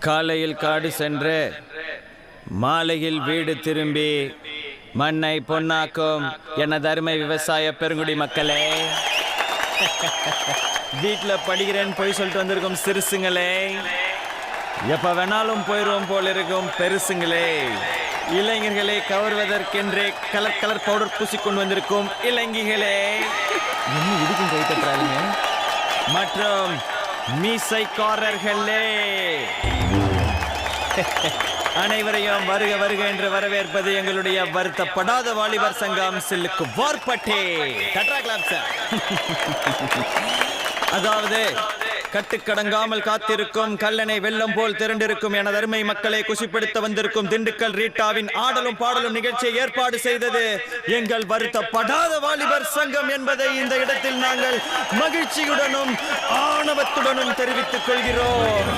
காலையில் காடு சென்று மாலையில் வீடு திரும்பி மண்ணை பொன்னாக்கும் எனது அருமை விவசாய பெருங்குடி மக்களே. வீட்டில் படிக்கிறேன்னு போய் சொல்லிட்டு வந்திருக்கும் சிறுசுங்களே. எப்ப வேணாலும் போயிடுவோம் போல இருக்கும் பெருசுங்களே. இளைஞர்களை கவர்வதற்கென்றே கலர் கலர் பவுடர் பூசிக்கொண்டு வந்திருக்கும் இளைஞர்களே இதுக்கும் கை மற்றும் மீசைக்காரர்களே. அனைவரையும் வருக வருக என்று வரவேற்பது எங்களுடைய வருத்தப்படாத வாலிபர் சங்கம் சில்லுக்கு வார்பட்டே. தட்ரா கிளாப் சார் அதாவது கட்டுக்கடங்காமல் காத்திருக்கும் கல்லணை வெள்ளம் போல் திரண்டிருக்கும் எனது அருமை மக்களை குஷிப்படுத்த வந்திருக்கும் திண்டுக்கல் ரீட்டாவின் ஆடலும் பாடலும் நிகழ்ச்சியை ஏற்பாடு செய்தது எங்கள் வருத்தப்படாத வாலிபர் சங்கம் என்பதை இந்த இடத்தில் நாங்கள் மகிழ்ச்சியுடனும் ஆணவத்துடனும் தெரிவித்துக் கொள்கிறோம்.